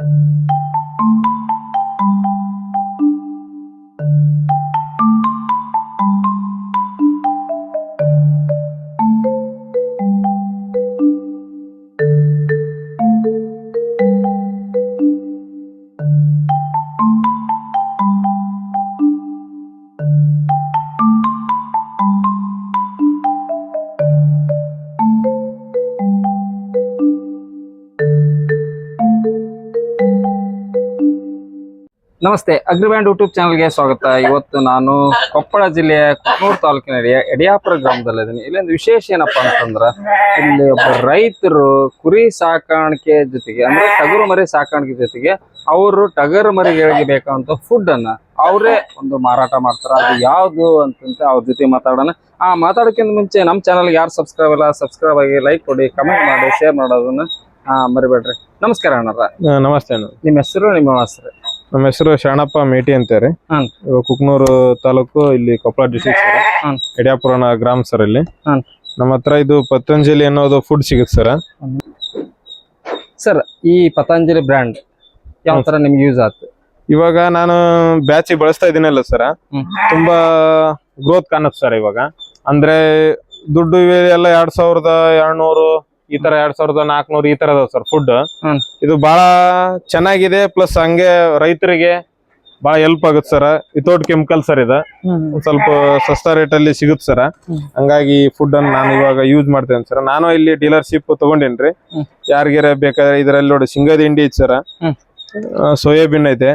you. ನಮಸ್ತೆ ಅಗ್ರಿಬ್ಯಾಂಡ್ YouTube ಚಾನಲ್ಗೆ ಸ್ವಾಗತ. ಇವತ್ತು ನಾನು ಕೊಪ್ಪಳ ಜಿಲ್ಲೆಯ ಕುಕ್ನೂರು ತಾಲೂಕಿನ ಯಡಿಯಾಪುರ ಗ್ರಾಮದಲ್ಲಿದ್ದೀನಿ. ಇಲ್ಲೊಂದು ವಿಶೇಷ ಏನಪ್ಪಾ ಅಂತಂದ್ರ ಇಲ್ಲಿ ಒಬ್ಬ ರೈತರು ಕುರಿ ಸಾಕಾಣಿಕೆ ಜೊತೆಗೆ ಅಂದ್ರೆ ಟಗರು ಮರಿ ಸಾಕಾಣಿಕೆ ಜೊತೆಗೆ ಅವರು ಟಗರು ಮರಿಗಳಿಗೆ ಬೇಕಾದಂತ ಫುಡ್ ಅನ್ನ ಅವರೇ ಒಂದು ಮಾರಾಟ ಮಾಡ್ತಾರ. ಅದು ಯಾವ್ದು ಅಂತಂತ ಅವ್ರ ಜೊತೆ ಮಾತಾಡೋಣ. ಆ ಮಾತಾಡೋಕ್ಕಿಂತ ಮುಂಚೆ ನಮ್ಮ ಚಾನಲ್ಗೆ ಯಾರು ಸಬ್ಸ್ಕ್ರೈಬ್ ಇಲ್ಲ ಸಬ್ಸ್ಕ್ರೈಬ್ ಆಗಿ ಲೈಕ್ ಕೊಡಿ ಕಮೆಂಟ್ ಮಾಡಿ ಶೇರ್ ಮಾಡೋದನ್ನ ಮರಿಬೇಡ್ರಿ. ನಮಸ್ಕಾರ ಅಣ್ಣರ ನಮಸ್ತೆ ಅಣ್ಣ ನಿಮ್ಮ ಹೆಸರು ನಿಮ್ಮ ಹೆಸರು ನಮ್ಮ ಹೆಸರು ಶಾಣಪ್ಪ ಮೇಟಿ. ಇವಾಗ ಕುಕ್ನೂರು ತಾಲೂಕು ಇಲ್ಲಿ ಕೊಪ್ಪಳ ಡಿಸ್ಟಿಕ್ ಸರ್. ಯಡಿಯಾಪುರನ ಗ್ರಾಮ ಸರ್ ಇಲ್ಲಿ. ನಮ್ಮ ಹತ್ರ ಇದು ಪತಂಜಲಿ ಅನ್ನೋದು ಫುಡ್ ಸಿಗುತ್ತೆ ಸರ್. ಸರ್ ಈ ಪತಂಜಲಿ ಬ್ರ್ಯಾಂಡ್ ಯಾವ ತರ ನಿಮ್ಗೆ ಯೂಸ್ ಆಯ್ತು ಇವಾಗ ನಾನು ಬ್ಯಾಚ್ ಬಳಸ್ತಾ ಇದೀನಲ್ಲ ಸರ್. ತುಂಬಾ ಗ್ರೋತ್ ಕಾಣುತ್ತೆ ಸರ್ ಇವಾಗ. ಅಂದ್ರೆ ದುಡ್ಡು ಎಲ್ಲ ಎರಡ್ ಸಾವಿರದ ಎರಡ್ನೂರು ಈ ತರ ಎರಡ್ ಸಾವಿರದ ನಾಲ್ಕನೂರು ಈ ತರ ಅದಾವ ಸರ್ ಫುಡ್ ಇದು ಬಹಳ ಚೆನ್ನಾಗಿದೆ ಪ್ಲಸ್ ಹಂಗೆ ರೈತರಿಗೆ ಬಹಳ ಹೆಲ್ಪ್ ಆಗುತ್ತೆ ಸರ್. ವಿತೌಟ್ ಕೆಮಿಕಲ್ ಸರ್ ಇದು. ಸ್ವಲ್ಪ ಸಸ್ತಾ ರೇಟ್ ಅಲ್ಲಿ ಸಿಗುತ್ತೆ ಸರ್. ಹಂಗಾಗಿ ಫುಡ್ ಅನ್ನ ನಾನು ಇವಾಗ ಯೂಸ್ ಮಾಡ್ತೇನೆ ಸರ್. ನಾನು ಇಲ್ಲಿ ಡೀಲರ್ಶಿಪ್ ತಗೊಂಡೇನ್ರಿ. ಯಾರಿಗಾರ ಬೇಕಾದ್ರೆ ಇದರಲ್ಲಿ ನೋಡಿ ಸಿಂಗದ ಹಿಂಡಿ ಐತಿ ಸರ್. ಸೋಯಾಬೀನ್ ಐತೆ.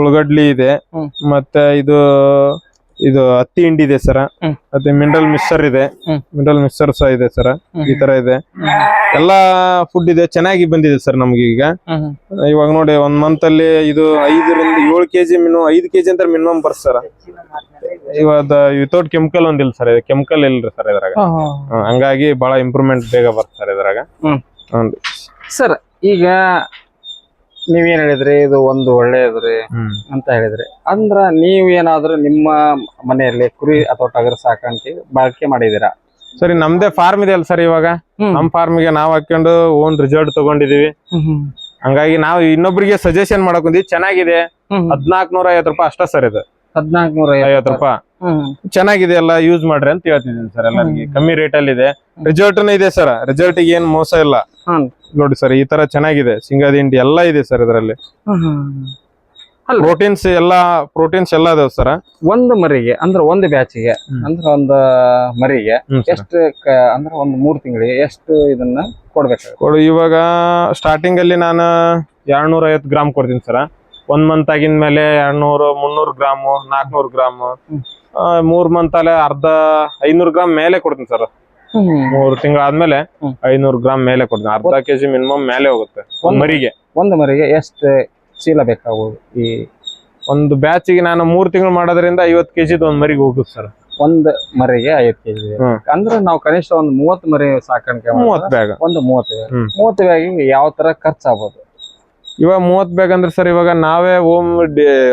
ಉಳ್ಳಗಡ್ಲಿ ಇದೆ ಮತ್ತೆ ಇದು ಇದು ಹತ್ತಿ ಹಿಂಡಿ ಇದೆ ಸರ್. ಮತ್ತೆ ಮಿನರಲ್ ಮಿಕ್ಸರ್ ಇದೆ. ಮಿನರಲ್ ಮಿಕ್ಸರ್ ಸಹ ಇದೆ ಸರ್. ಈ ತರ ಇದೆ. ಎಲ್ಲಾ ಫುಡ್ ಇದೆ ಚೆನ್ನಾಗಿ ಬಂದಿದೆ ಸರ್ ನಮ್ಗೆ ಈಗ. ಇವಾಗ ನೋಡಿ ಒಂದ್ ಮಂತ್ ಅಲ್ಲಿ ಇದು ಐದರಿಂದ ಏಳು ಕೆಜಿ ಮಿನಿಮಮ್ ಐದು ಕೆಜಿ ಅಂತ ಮಿನಿಮಮ್ ಬರ್ ಸರ್. ಇವಾಗ ವಿತೌಟ್ ಕೆಮಿಕಲ್ ಒಂದಿಲ್ಲ ಸರ್ ಕೆಮಿಕಲ್ ಇಲ್ರಿ ಸರ್ ಇದ್ರಾಗ. ಹಂಗಾಗಿ ಬಹಳ ಇಂಪ್ರೂವ್ಮೆಂಟ್ ಬೇಗ ಬರ್ತಾರೆ ಇದ್ರಾಗ. ಸರ್ ಈಗ ನೀವೇನ್ ಹೇಳಿದ್ರಿ ಇದು ಒಂದು ಒಳ್ಳೆಯದ್ರಿ ಹ್ಮ್. ಅಂತ ಹೇಳಿದ್ರಿ. ಅಂದ್ರ ನೀವೇನಾದ್ರೂ ನಿಮ್ಮ ಮನೆಯಲ್ಲಿ ಕುರಿ ಅಥವಾ ಟಗರು ಸಾಕಾಣಿಕೆ ಬಳಕೆ ಮಾಡಿದೀರಾ ಸರಿ ನಮ್ದೇ ಫಾರ್ಮ್ ಇದೆ ಅಲ್ಲ ಸರ್ ಇವಾಗ. ನಮ್ ಫಾರ್ಮ್ಗೆ ನಾವ್ ಹಾಕೊಂಡು ಓನ್ ರಿಸಲ್ಟ್ ತಗೊಂಡಿದೀವಿ. ಹಂಗಾಗಿ ನಾವು ಇನ್ನೊಬ್ರಿಗೆ ಸಜೆಷನ್ ಮಾಡಕೊಂಡಿ ಚೆನ್ನಾಗಿದೆ. ಹದ್ನಾಲ್ಕ ನೂರ ಐವತ್ ರೂಪಾಯಿ ಅಷ್ಟ ಸರ್ ಇದು. ಹದ್ನಾಕ್ ನೂರ ಐವತ್ ರೂಪಾಯಿ. ಚೆನ್ನಾಗಿದೆ ಎಲ್ಲ ಯೂಸ್ ಮಾಡ್ರಿ ಅಂತ ಹೇಳ್ತಿದ್ದೀನಿ ಸರ್ ಎಲ್ಲರಿಗೆ. ಕಮ್ಮಿ ರೇಟ್ ಅಲ್ಲಿ ಇದೆ ರಿಸಲ್ಟ್ ಇದೆ ಸರ್. ರಿಸಲ್ಟ್ ಏನ್ ಮೋಸ ಇಲ್ಲ. ನೋಡಿ ಸರ್ ಈ ತರ ಚೆನ್ನಾಗಿದೆ. ಸಿಂಗಾದ ಹಿಂಡಿ ಎಲ್ಲ ಇದೆ ಸರ್ ಇದರಲ್ಲಿ. ಪ್ರೋಟೀನ್ಸ್ ಎಲ್ಲಾ ಪ್ರೋಟೀನ್ಸ್ ಎಲ್ಲ ಅದಾವ ಸರ್? ಒಂದು ಮರಿಗೆ ಅಂದ್ರೆ ಒಂದು ಬ್ಯಾಚಿಗೆ ಅಂದ್ರೆ ಒಂದು ಮರಿಗೆ ಎಷ್ಟು ಅಂದ್ರೆ ಒಂದು ಮೂರ್ ತಿಂಗಳಿಗೆ ಎಷ್ಟು ಇದನ್ನ ಕೊಡ್ಬೇಕು? ಕೊಡು ಇವಾಗ ಸ್ಟಾರ್ಟಿಂಗ್ ಅಲ್ಲಿ ನಾನು ಎರಡ್ನೂರ ಐವತ್ತು ಗ್ರಾಮ್ ಕೊಡ್ತೀನಿ ಸರ್. ಒಂದ್ ಮಂತ್ ಆಗಿನ ಮೇಲೆ ಎರಡ್ನೂರು ಮುನ್ನೂರು ಗ್ರಾಮು ನಾಲ್ಕನೂರು ಗ್ರಾಮ್. ಮೂರ್ ಮಂತ್ ಅಲ್ಲೇ ಅರ್ಧ ಐನೂರು ಗ್ರಾಮ್ ಮೇಲೆ ಕೊಡ್ತೀನಿ ಸರ್. ಮೂರು ತಿಂಗಳಾದ್ಮೇಲೆ ಆದ್ಮೇಲೆ ಐನೂರು ಗ್ರಾಮ್ ಮೇಲೆ ಕೊಡ್ತೀನಿ. ಅರ್ಧ ಕೆಜಿ ಮಿನಿಮಮ್ ಮೇಲೆ ಹೋಗುತ್ತೆ. ಒಂದ್ ಮರಿಗೆ. ಒಂದು ಮರಿಗೆ ಎಷ್ಟು ಚೀಲ ಬೇಕಾಗ್ಬೋದು ಈ ಒಂದು ಬ್ಯಾಚಿಗೆ ನಾನು ಮೂರ್ ತಿಂಗಳು ಮಾಡೋದ್ರಿಂದ ಐವತ್ತು ಕೆಜಿದ್ ಒಂದ್ ಮರಿಗೆ ಹೋಗುತ್ತೆ ಸರ್. ಒಂದು ಮರಿಗೆ ಐವತ್ತು ಕೆಜಿ. ಜಿ ಅಂದ್ರೆ ನಾವು ಕನಿಷ್ಠ ಒಂದು ಮೂವತ್ತು ಮರಿ ಸಾಕಾಣಿಕೆ ಮಾಡ್ತೀವಿ. ಮೂವತ್ ಬ್ಯಾಗ್. ಒಂದು ಮೂವತ್ತು ಬ್ಯಾಗ್. ಹ್ಮ್. ಮೂವತ್ತು ಬ್ಯಾಗಿಗೆ ಯಾವ ತರ ಖರ್ಚು ಆಗ್ಬೋದು ಇವಾಗ ಮೂವತ್ ಬ್ಯಾಗ್ ಅಂದ್ರೆ ಸರ್ ಇವಾಗ ನಾವೇ ಹೋಮ್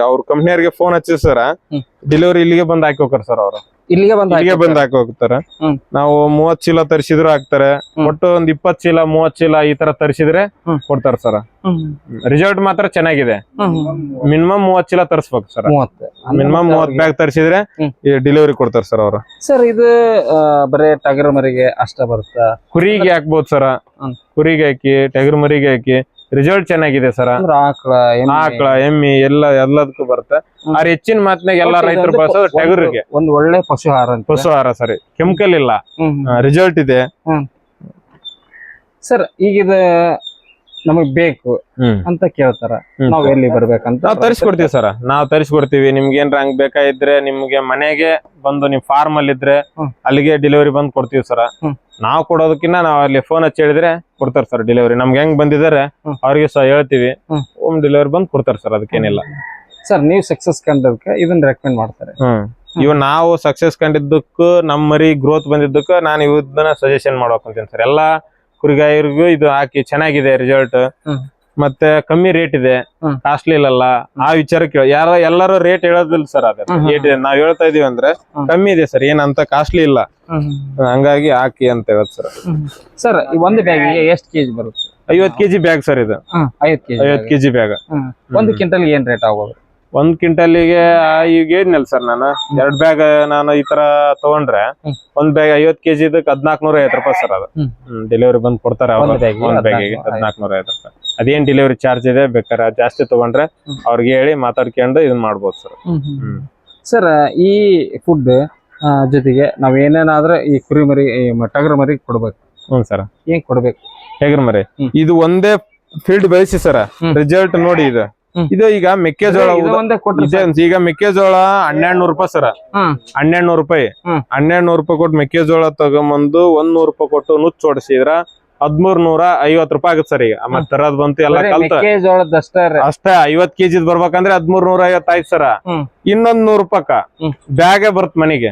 ಅವ್ರ ಕಂಪ್ನಿಯವ್ರಿಗೆ ಫೋನ್ ಹಚ್ಚಿ ಸರ್. ಹ್ಮ್. ಡೆಲಿವರಿ ಇಲ್ಲಿಗೆ ಬಂದ್ ಹಾಕಿ ಹೋಗ್ತಾರೆ ಸರ್ ಅವರು. ಇಲ್ಲಿಗೆ ಬಂದ ಇಲ್ಲಿಗೆ ಬಂದ್ ಹಾಕಿ ಹೋಗ್ತಾರೆ ಹ್ಮ್. ನಾವು ಮೂವತ್ ಚೀಲ ತರಿಸಿದ್ರು ಹಾಕ್ತಾರೆ. ಒಟ್ಟು ಒಂದ್ ಇಪ್ಪತ್ ಚೀಲ ಮೂವತ್ ಚೀಲ ಈ ತರ ತರಿಸಿದ್ರೆ ಕೊಡ್ತಾರ ಕೊಡ್ತಾರೆ ಸರ್. ರಿಸಲ್ಟ್ ಮಾತ್ರ ಚೆನ್ನಾಗಿದೆ. ಮಿನಿಮಮ್ ಮೂವತ್ ಚೀಲ ತರಿಸ್ಬೇಕು ಸರ್. ಮೂವತ್ತು. ಮಿನಿಮಮ್ ಮೂವತ್ ಬ್ಯಾಗ್ ತರಿಸಿದ್ರೆ ಹ್ಮ್. ಡೆಲಿವರಿ ಕೊಡ್ತಾರೆ ಸರ್ ಅವರು. ಸರ್ ಇದು ಆ, ಬರೇ ಟಗರ್ ಮರಿಗೆ ಅಷ್ಟ ಬರುತ್ತ? ಕುರಿಗೆ ಹಾಕ್ಬೋದು ಸರ್. ಹ್ಮ್. ಕುರಿಗೆ ಹಾಕಿ ಟಗರ್ ಮರಿಗೆ ಹಾಕಿ ರಿಸಲ್ಟ್ ಚೆನ್ನಾಗಿದೆ ಸರ್. ಆಕಳ ಆಕಳ ಎಮ್ಮಿ ಎಲ್ಲ ಎಲ್ಲದಕ್ಕೂ ಬರುತ್ತೆ. ಆದ್ರೆ ಹೆಚ್ಚಿನ ಮಾತನಾಗ ಎಲ್ಲಾ ರೈತರು ಬಳಸೋದು ಟಗರಿಗೆ. ಒಂದ್ ಒಳ್ಳೆ ಪಶು ಆಹಾರ ಪಶು ಆಹಾರ ಸರಿ. ಕೆಮಿಕಲ್ ಇಲ್ಲ. ರಿಸಲ್ಟ್ ಇದೆ. ಸರ್ ಈಗ ಇದು ನಮಗ್ ಬೇಕು ಅಂತ ಕೇಳ್ತಾರ. ನಾವ್ ಎಲ್ಲಿ ಬರ್ಬೇಕಂತ? ನಾವ್ ತರಿಸ್ಕೊಡ್ತೀವಿ ಸರ್. ನಾವ್ ತರಿಸ್ಕೊಡ್ತೀವಿ. ನಿಮ್ಗೆ ಏನ್ರ ಹಂಗ್ ಬೇಕಾಗಿದ್ರೆ ನಿಮ್ಗೆ ಮನೆಗೆ ಬಂದು ನಿಮ್ ಫಾರ್ಮ್ ಅಲ್ಲಿ ಇದ್ರೆ ಅಲ್ಲಿಗೆ ಡೆಲಿವರಿ ಬಂದ್ ಕೊಡ್ತೀವಿ ಸರ್. ನಾವ್ ಕೊಡೋದಕ್ಕಿಂತ ನಾವ್ ಅಲ್ಲಿ ಫೋನ್ ಹಚ್ಚಿ ಹೇಳಿದ್ರೆ ಕೊಡ್ತಾರೆ ಸರ್ ಡೆಲಿವರಿ ನಮ್ಗೆ ಹೆಂಗ್ ಬಂದಿದ್ದಾರೆ ಹ್ಮ್. ಅವ್ರಿಗೆ ಸಹ ಹೇಳ್ತೀವಿ. ಹೋಮ್. ಡೆಲಿವರಿ ಬಂದು ಕೊಡ್ತಾರೆ ಸರ್ ಅದಕ್ಕೇನಿಲ್ಲ. ಸರ್ ನೀವು ಸಕ್ಸಸ್ ಕಂಡದಕ್ಕೆ ಇದನ್ನ ರೆಕಮೆಂಡ್ ಮಾಡ್ತಾರೆ. ಇವ್ ನಾವು ಸಕ್ಸಸ್ ಕಂಡಿದ್ದಕ್ಕ ನಮ್ಮ ಮರಿ ಗ್ರೋತ್ ಬಂದಿದ್ದಕ್ಕ ನಾನು ಇವನ್ನ ಸಜೆಷನ್ ಮಾಡ್ಬೇಕಂತೀನಿ ಸರ್ ಎಲ್ಲಾ ಕುರಿಗಾಯರಿಗೂ ಇದು ಹಾಕಿ ಚೆನ್ನಾಗಿದೆ ರಿಸಲ್ಟ್. ಮತ್ತೆ ಕಮ್ಮಿ ರೇಟ್ ಇದೆ. ಕಾಸ್ಟ್ಲಿ ಇಲ್ಲಲ್ಲ. ಆ ವಿಚಾರ ಕೇಳ ಯಾರ ಎಲ್ಲರೂ ರೇಟ್ ಹೇಳೋದಿಲ್ಲ ಸರ್ ಅದ. ರೇಟ್ ಇದೆ. ನಾವ್ ಹೇಳ್ತಾ ಇದೀವಿ ಅಂದ್ರೆ ಕಮ್ಮಿ ಇದೆ ಸರ್ ಏನಂತ ಕಾಸ್ಟ್ಲಿ ಇಲ್ಲ. ಹಂಗಾಗಿ ಹಾಕಿ ಅಂತ ಹೇಳೋದು ಸರ್ ಸರ್ ಒಂದು ಬ್ಯಾಗ್ ಎಷ್ಟು ಕೆಜಿ ಬರುತ್ತೆ? ಐವತ್ ಕೆಜಿ ಬ್ಯಾಗ್ ಸರ್ ಇದು. ಐವತ್ ಕೆಜಿ ಬ್ಯಾಗ್ ಒಂದು ಕ್ವಿಂಟಲ್ ಏನ್ ರೇಟ್ ಆಗ್ಬೋದು? ಒಂದ್ ಕ್ವಿಂಟಲ್ಗೆ ಈಗ ಏನಿಲ್ಲ ಸರ್ ನಾನು. ಎರಡ್ ಬ್ಯಾಗ್ ನಾನು ಈ ತರ ತಗೊಂಡ್ರೆ. ಒಂದ್ ಬ್ಯಾಗ್ ಐವತ್ ಕೆಜಿ ಇದಕ್ಕೆ ಹದ್ನಾಕ್ ನೂರ ಐವತ್ ರೂಪಾಯಿ ಸರ್ ಅದು. ಡೆಲಿವರಿ ಬಂದ್ ಕೊಡ್ತಾರೆ ಒಂದ್ ಬ್ಯಾಗ್ಗೆ ಒಂದ್ ಬ್ಯಾಗಿಗೆ 14 ಹದ್ನಾಕ್ ನೂರ ಐವತ್ ರೂಪಾಯಿ. ಅದೇನ್ ಡೆಲಿವರಿ ಚಾರ್ಜ್ ಇದೆ ಬೇಕಾದ್ರೆ ಜಾಸ್ತಿ ತಗೊಂಡ್ರೆ. ಅವ್ರಿಗೆ ಹೇಳಿ ಮಾತಾಡ್ಕೊಂಡು ಇದನ್ ಮಾಡ್ಬೋದು ಸರ್. ಹ್ಮ್. ಸರ್ ಈ ಫುಡ್ ಜೊತೆಗೆ ನಾವ್ ಏನೇನಾದ್ರೆ ಈ ಕುರಿ ಮರಿ ಟಗರ್ ಮರಿ ಕೊಡ್ಬೇಕು. ಹ್ಮ್ ಸರ್. ಏನ್ ಕೊಡ್ಬೇಕು? ಟಗರ್ ಮರಿ. ಇದು ಒಂದೇ ಫೀಲ್ಡ್ ಬೆಳೆಸಿ ಸರ್. ರಿಸಲ್ಟ್ ನೋಡಿ ಇದು. ಇದು ಈಗ ಮೆಕ್ಕೆಜೋಳ ಈಗ ಮೆಕ್ಕೆಜೋಳ ಹನ್ನೆರಡು ನೂರು ರೂಪಾಯಿ ಸರ. ಹನ್ನೆರಡು ನೂರು ರೂಪಾಯಿ. ಹನ್ನೆರಡು ನೂರು ರೂಪಾಯಿ ಕೊಟ್ಟು ಮೆಕ್ಕೆಜೋಳ ತಗೊಂಬಂದು ಒಂದ್ ನೂರು ರೂಪಾಯಿ ಕೊಟ್ಟು ನುಚ್ಚು ಹೊಡಿಸಿದ್ರ ಹದ್ಮೂರ್ ನೂರ ಐವತ್ ರೂಪಾಯಿ ಆಗುತ್ತೆ ಸರ್ ಈಗ. ಮತ್ ತರದ್ ಬಂತು ಎಲ್ಲ ಕಲ್ತ. ಅಷ್ಟ ಐವತ್ ಕೆಜಿ ಬರ್ಬೇಕಂದ್ರೆ ಹದ್ಮೂರ್ ನೂರ ಐವತ್ ಆಯ್ತು ಸರ. ಇನ್ನೊಂದ್ ನೂರ್ ರೂಪಾಯಿ. ಬ್ಯಾಗೆ ಬರುತ್ ಮನೆಗೆ.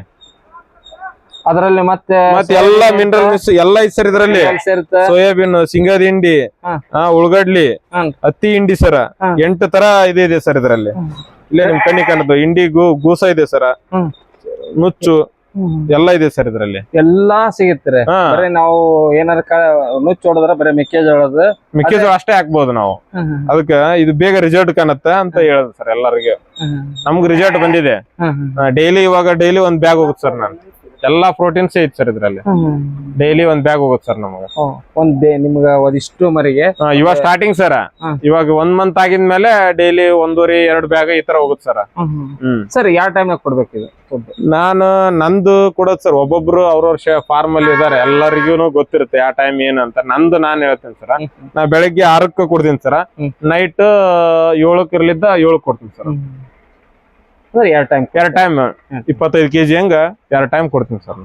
ಅದ್ರಲ್ಲಿ ಮತ್ತೆ ಮತ್ತೆ ಎಲ್ಲಾ ಮಿನರಲ್ ಎಲ್ಲಾ ಐತ್ ಸರ್ ಇದ್ರಲ್ಲಿ. ಸೋಯಾಬೀನ್ ಸಿಂಗದ ಹಿಂಡಿ ಉಳ್ಳಗಡ್ಲಿ ಹ್ಮ್. ಹತ್ತಿ ಹಿಂಡಿ ಸರ. ಎಂಟು ತರ ಇದೆ ಇದೆ ಸರ್ ಇದ್ರಲ್ಲಿ. ಇಲ್ಲೇ ನಿಮ್ ಕಣ್ಣಿ ಕಾಣದು. ಹಿಂಡಿ ಗೂ ಗೂಸ ಇದೆ ಸರ. ನುಚ್ಚು. ಎಲ್ಲ ಇದೆ ಸರ್ ಇದ್ರಲ್ಲಿ. ಎಲ್ಲಾ ಸಿಗುತ್ತೆ ಬರೀ ನಾವು ಏನಾರ ನುಚ್ಚು ಹೊಡೆದ್ರೆ ಹೊಡೆದ್ರ ಬರೀ ಮೆಕ್ಕೆಜೋಳದ ಮೆಕ್ಕೆಜೋಳ ಅಷ್ಟೇ ಹಾಕ್ಬೋದು ನಾವು. ಅದಕ್ಕೆ ಇದು ಬೇಗ ರಿಸಲ್ಟ್ ಕಾಣತ್ತ ಅಂತ ಹೇಳುದು ಸರ್ ಎಲ್ಲರಿಗೂ. ನಮ್ಗ್ ರಿಸಲ್ಟ್ ಬಂದಿದೆ. ಡೈಲಿ ಇವಾಗ ಡೈಲಿ ಒಂದ್ ಬ್ಯಾಗ್ ಹೋಗುತ್ತೆ ಸರ್ ನಾನು. ಎಲ್ಲಾ ಪ್ರೋಟೀನ್ಸ್ ಐತಿ ಸರ್ ಇದ್ರಲ್ಲಿ. ಡೈಲಿ ಒಂದ್ ಬ್ಯಾಗ್ ಹೋಗುತ್ತೆ ಸರ್ ನಮಗ. ಒಂದ್ ಡೇ ನಿಮ್ಗ ಒಂದಿಷ್ಟು ಮರಿಗೆ. ಇವಾಗ ಸ್ಟಾರ್ಟಿಂಗ್ ಸರ್. ಇವಾಗ ಒಂದ್ ಮಂತ್ ಆಗಿದ್ಮೇಲೆ ಡೈಲಿ ಒಂದೂವರೆ ಎರಡ್ ಬ್ಯಾಗ್ ಈ ತರ ಹೋಗುತ್ತೆ ಸರ್ ಸರ್ ಯಾವ ಟೈಮ್ನಾಗ ಕೊಡ್ಬೇಕು ಇದು ನಾನು ನಂದು ಕೊಡೋದು ಸರ್ ಒಬ್ಬೊಬ್ರು ಅವ್ರವ್ರ ಫಾರ್ಮ್ ಅಲ್ಲಿ ಇದಾರೆ. ಎಲ್ಲರಿಗೂ ಗೊತ್ತಿರುತ್ತೆ ಆ ಟೈಮ್ ಏನು ಅಂತ. ನಂದು ನಾನ್ ಹೇಳ್ತೇನೆ ಸರ್ ನಾ ಬೆಳಗ್ಗೆ ಆರಕ್ಕೆ ಕೊಡ್ತೀನಿ ಸರ್. ನೈಟ್ ಏಳಕ್ಕೆ ಇರ್ಲಿದ್ದ ಏಳಕ್ ಕೊಡ್ತೀನಿ ಸರ್ ಸರ್ ಎರಡು ಟೈಮ್ ಎರಡು ಟೈಮ್ ಇಪ್ಪತ್ತೈದು ಕೆಜಿ ಹಂಗ ಎರಡ್ ಟೈಮ್ ಕೊಡ್ತೀನಿ ಸರ್.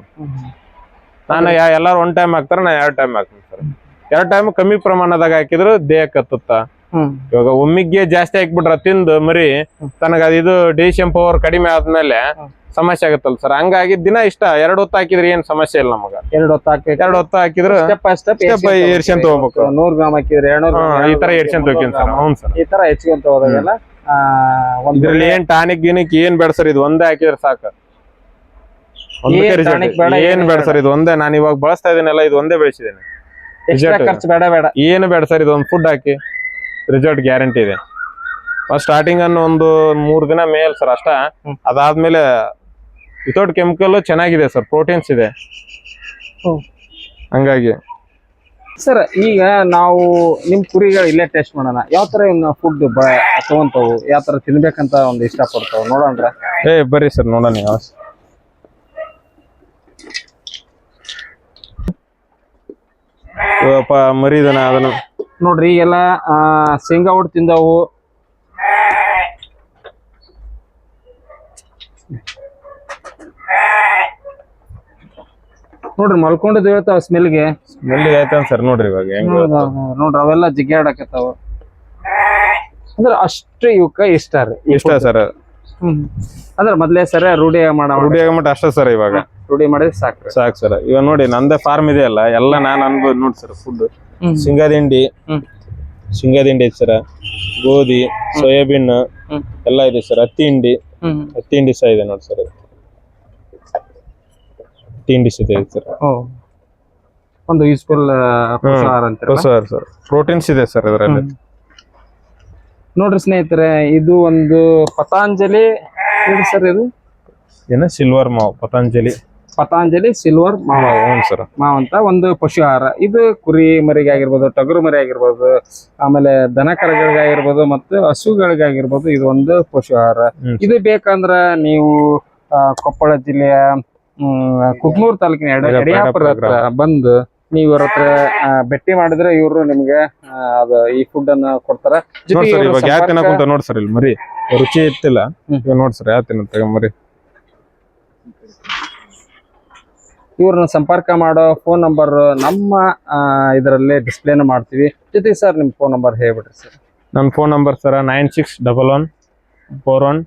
ನಾನು ಯಾ- ಎಲ್ಲಾರು ಒನ್ ಟೈಮ್ ಹಾಕ್ತಾರ ನಾ ಎರಡ್ ಟೈಮ್ ಹಾಕ್ತೀನಿ ಸರ್. ಎರಡು ಟೈಮ್ ಕಮ್ಮಿ ಪ್ರಮಾಣದಾಗ ಹಾಕಿದ್ರು ದೇಹಕ್ಕೆ ಹತ್ತುತ್ತ ಇವಾಗ ಒಮ್ಮಿಗೆ ಜಾಸ್ತಿ ಹಾಕ್ಬಿಟ್ರ ತಿಂದು ಮರಿ ತನಗ ಇದು ಡಿಸಿಎಂ ಪವರ್ ಕಡಿಮೆ ಆದ್ಮೇಲೆ ಸಮಸ್ಯೆ ಆಗುತ್ತಲ್ಲ ಸರ್. ಹಂಗಾಗಿ ದಿನ ಇಷ್ಟ ಎರಡು ಹೊತ್ತು ಹಾಕಿದ್ರೆ ಏನ್ ಸಮಸ್ಯೆ ಇಲ್ಲ ನಮಗ. ಎರಡು ಹೊತ್ತು ಹಾಕಿ ಎರಡು ಹೊತ್ತು ಹಾಕಿದ್ರೆ ಸ್ಟೆಪ್ ಬೈ ಸ್ಟೆಪ್ ಏರ್ಸ್ಕೊಂತ ಹೋಗ್ಬೇಕು. ನೂರ್ ಗ್ರಾಮ್ ಹಾಕಿದ್ರೆ ಈ ತರ ಏರ್ಸ್ಕೊಂತ ಹೋಗ್ತೀನಿ ಸರ್. ಹ್ಞೂ ಸರ್. ಈ ತರ ಹೆಚ್ಕೊಂತ ಹೋದಾಗೆಲ್ಲ ಒಂದ್ ಇದ್ರಲ್ಲಿ ಏನ್ ಟಾನಿಕ್ ಗಿನಿಕ್ ಏನ್ ಬೇಡ ಸರ್ ಇದು ಒಂದೇ ಹಾಕಿದ್ರೆ ಸಾಕು. ಏನ್ ಬೇಡ. ಸರ್ ಇದು ಒಂದೇ. ನಾನು ಇವಾಗ ಬಳಸ್ತಾ ಇದೀನಲ್ಲ ಇದು ಒಂದೇ ಬೆಳೆಸಿದ್ದೇನೆ. ಎಕ್ಸ್ಟ್ರಾ ಖರ್ಚು ಬೇಡ ಬೇಡ. ಏನು ಬೇಡ ಸರ್ ಇದು ಒಂದು ಫುಡ್ ಹಾಕಿ. ರಿಸಲ್ಟ್ ಗ್ಯಾರಂಟಿ ಇದೆ. ಸ್ಟಾರ್ಟಿಂಗ್ ಅನ್ನು ಒಂದು ಮೂರ್ ದಿನ ಮೇಲ್ ಸರ್ ಅಷ್ಟ. ಅದಾದ್ಮೇಲೆ ವಿತೌಟ್ ಕೆಮಿಕಲ್ ಚೆನ್ನಾಗಿದೆ ಸರ್ ಪ್ರೋಟೀನ್ಸ್ ಇದೆ. ಹಂಗಾಗಿ. ಸರ್ ಈಗ ನಾವು ನಿಮ್ಮ ಕುರಿಗಳು ಇಲ್ಲೇ ಟೆಸ್ಟ್ ಮಾಡೋಣ. ಯಾವ ತರ ಇವ್ನ ಫುಡ್ ತಗೊಂತಾವು? ಯಾವ ತರ ತಿನ್ಬೇಕಂತ ಒಂದು ಇಷ್ಟ ನೋಡೋಣ ಏ ಬರ್ರಿ ಸರ್ ನೋಡೋಣ ಯಾವ ಇವಾಗ ಮರಿದನ ಅದನ್ನ. ನೋಡ್ರಿ ಈಗೆಲ್ಲ ಆ, ಶೇಂಗಾ ಹೊಡ್ ತಿಂದವು. ನೋಡ್ರಿ ಮಲ್ಕೊಂಡಿದ್ ಹೇಳ್ತಾವ ಸ್ಮೆಲ್ಗೆ ಸ್ಮೆಲ್ ಆಯ್ತಾನ ಸರ್ ನೋಡ್ರಿ ಇವಾಗ ಹೆಂಗ್ ನೋಡ್ರಿ ಅವೆಲ್ಲ ಜಿಗ್ಗಾಡಕತ್ತಾವ ಅಂದ್ರೆ ಅಷ್ಟು ಇವಕ್ಕ ಇಷ್ಟ ರೀ ಇಷ್ಟ. ಸರ್ ಹ್ಮ್. ಅಂದ್ರೆ ಮೊದ್ಲೇ ಸರ ರೂಢಿ ಮಾಡ ರೂಢಿ ಆಗಮಟ್ಟ ಅಷ್ಟೇ ಸರ್ ಇವಾಗ. ರೂಢಿ ಮಾಡಿದ್ ಸಾಕ್ ಸಾಕ್ ಸರ್ ಇವಾಗ ನೋಡಿ ನಂದೇ ಫಾರ್ಮ್ ಇದೆ ಅಲ್ಲ ಎಲ್ಲ ನಾನ್ ಅನ್ಬೋದು ನೋಡಿ ಸರ್ ಫುಡ್ ಹ್ಮ್. ಶೇಂಗಾದ ಐತೆ ಸರ್ ಗೋಧಿ ಸೋಯಾಬೀನ್. ಎಲ್ಲ ಇದೆ ಸರ್ ಹತ್ತಿ ಹಿಂಡಿ ಹತ್ತಿ ಹಿಂಡಿ ಸಹ ಇದೆ ನೋಡಿ ಸರ್ ಹಿಂಡಿ ಇದೆ ಸರ್. ಒಂದು ಯೂಸ್ಫುಲ್ ಪ್ರಸಾರ ಅಂತ ಸರ್ ಸರ್ ಪ್ರೋಟೀನ್ಸ್ ಇದೆ ಸರ್ ಇದರಲ್ಲಿ. ನೋಡ್ರಿ ಸ್ನೇಹಿತರೆ ಇದು ಒಂದು ಪತಾಂಜಲಿ ಸರ್ ಇದು? ಏನ ಸಿಲ್ವರ್ ಮಾವು ಪತಾಂಜಲಿ. ಪತಾಂಜಲಿ ಸಿಲ್ವರ್ ಮಾವು. ಸರ್ ಮಾವ್ ಅಂತ ಒಂದು ಪಶು ಆಹಾರ ಇದು ಕುರಿ ಮರಿಗೆ ಆಗಿರ್ಬೋದು ಟಗರು ಮರಿ ಆಗಿರ್ಬೋದು ಆಮೇಲೆ ದನ ಕರಗಳಿಗಾಗಿರ್ಬೋದು ಮತ್ತು ಹಸುಗಳಿಗಾಗಿರ್ಬೋದು ಇದು ಒಂದು ಪಶು ಆಹಾರ ಇದು ಬೇಕಂದ್ರ ನೀವು ಕೊಪ್ಪಳ ಜಿಲ್ಲೆಯ ಕುಕ್ನೂರ್ ತಾಲೂಕಿನ ಯಡಿಯಾಪುರ ಹತ್ರ ಬಂದು ನೀವ್ ಇವ್ರ ಹತ್ರ ಭೇಟಿ ಮಾಡಿದ್ರೆ ಇವರು ನಿಮ್ಗೆ ಅದು ಈ ಫುಡ್ ಅನ್ನ ಕೊಡ್ತಾರ. ನೋಡಿ ಸರ್ ಇವ್ರ ಇವಾಗ ಯಾವ ಸಂಪರ್ಕ- ತಿನ್ನಕುಂತ ನೋಡಿ ಸರ್ ಇಲ್ಲಿ ಮರಿ. ರುಚಿ ಇತ್ತಿಲ್ಲ. ಹ್ಮ್. ಇವಾಗ ನೋಡಿ ಸರ್ ಯಾವ ತಿನ್ನ ಮರಿ. ಇವ್ರನ್ನ ಸಂಪರ್ಕ ಮಾಡೋ ಫೋನ್ ನಂಬರ್ ನಮ್ಮ ಇದರಲ್ಲಿ ಡಿಸ್ಪ್ಲೇನ ಮಾಡ್ತೀವಿ. ಜೊತೆಗೆ ಸರ್ ನಿಮ್ ಫೋನ್ ನಂಬರ್ ಹೇಳ್ಬಿಡ್ರಿ ಸರ್. ನನ್ನ phone number sir nine six double one four one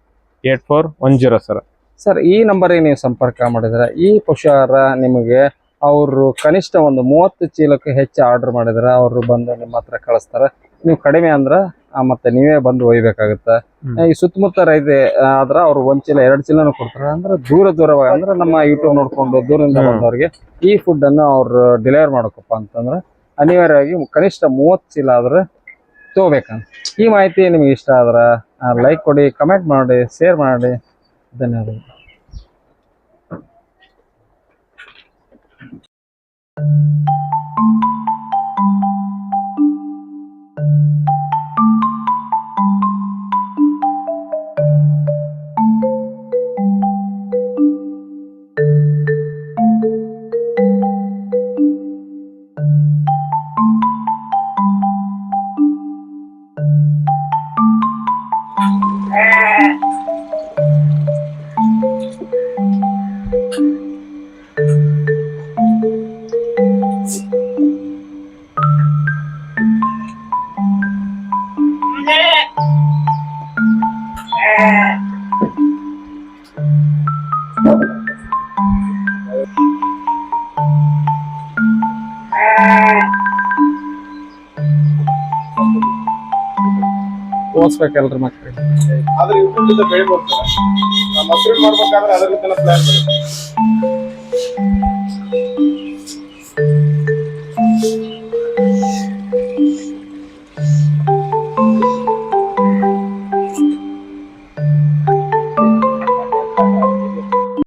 eight four one zero sir. Sir ಈ ನಂಬರಿಗೆ ನೀವು ಸಂಪರ್ಕ ಮಾಡಿದರೆ ಈ ಪುಷಾರ ನಿಮಗೆ ಅವರು ಕನಿಷ್ಠ ಒಂದು ಮೂವತ್ತು ಚೀಲಕ್ಕೆ ಹೆಚ್ಚು ಆರ್ಡರ್ ಮಾಡಿದ್ರೆ ಅವರು ಬಂದು ನಿಮ್ಮ ಹತ್ರ ಕಳಿಸ್ತಾರೆ. ನೀವು ಕಡಿಮೆ ಅಂದ್ರೆ ಮತ್ತೆ ನೀವೇ ಬಂದು ಒಯ್ಬೇಕಾಗುತ್ತೆ. ಈ ಸುತ್ತಮುತ್ತ ರೈತ ಆದ್ರೆ ಅವ್ರು ಒಂದ್ ಚೀಲ ಎರಡು ಚೀಲನೂ ಕೊಡ್ತಾರೆ. ಅಂದ್ರೆ ದೂರ ದೂರವಾಗಿ ಅಂದ್ರೆ ನಮ್ಮ ಯೂಟ್ಯೂಬ್ ನೋಡ್ಕೊಂಡು ದೂರದಿಂದ. ಬಂದವ್ರಿಗೆ ಈ ಫುಡ್ ಅನ್ನು ಅವ್ರು ಡೆಲಿವರ್ ಮಾಡಕಪ್ಪ ಅಂತಂದ್ರೆ ಅನಿವಾರ್ಯವಾಗಿ ಕನಿಷ್ಠ ಮೂವತ್ತು ಚೀಲ ಆದ್ರೆ ತಗೋಬೇಕಂತ. ಈ ಮಾಹಿತಿ ನಿಮ್ಗೆ ಇಷ್ಟ ಆದ್ರೆ ಲೈಕ್ ಕೊಡಿ ಕಮೆಂಟ್ ಮಾಡಿ ಶೇರ್ ಮಾಡಿ. The ಓದಿಸ್ಬೇಕಲ್ರಿ ಮಕ್ಕಳಿಗೆ ಆದ್ರೆ ಮಾಡ್ಬೇಕಾದ್ರೆ ಅದರಿಂದ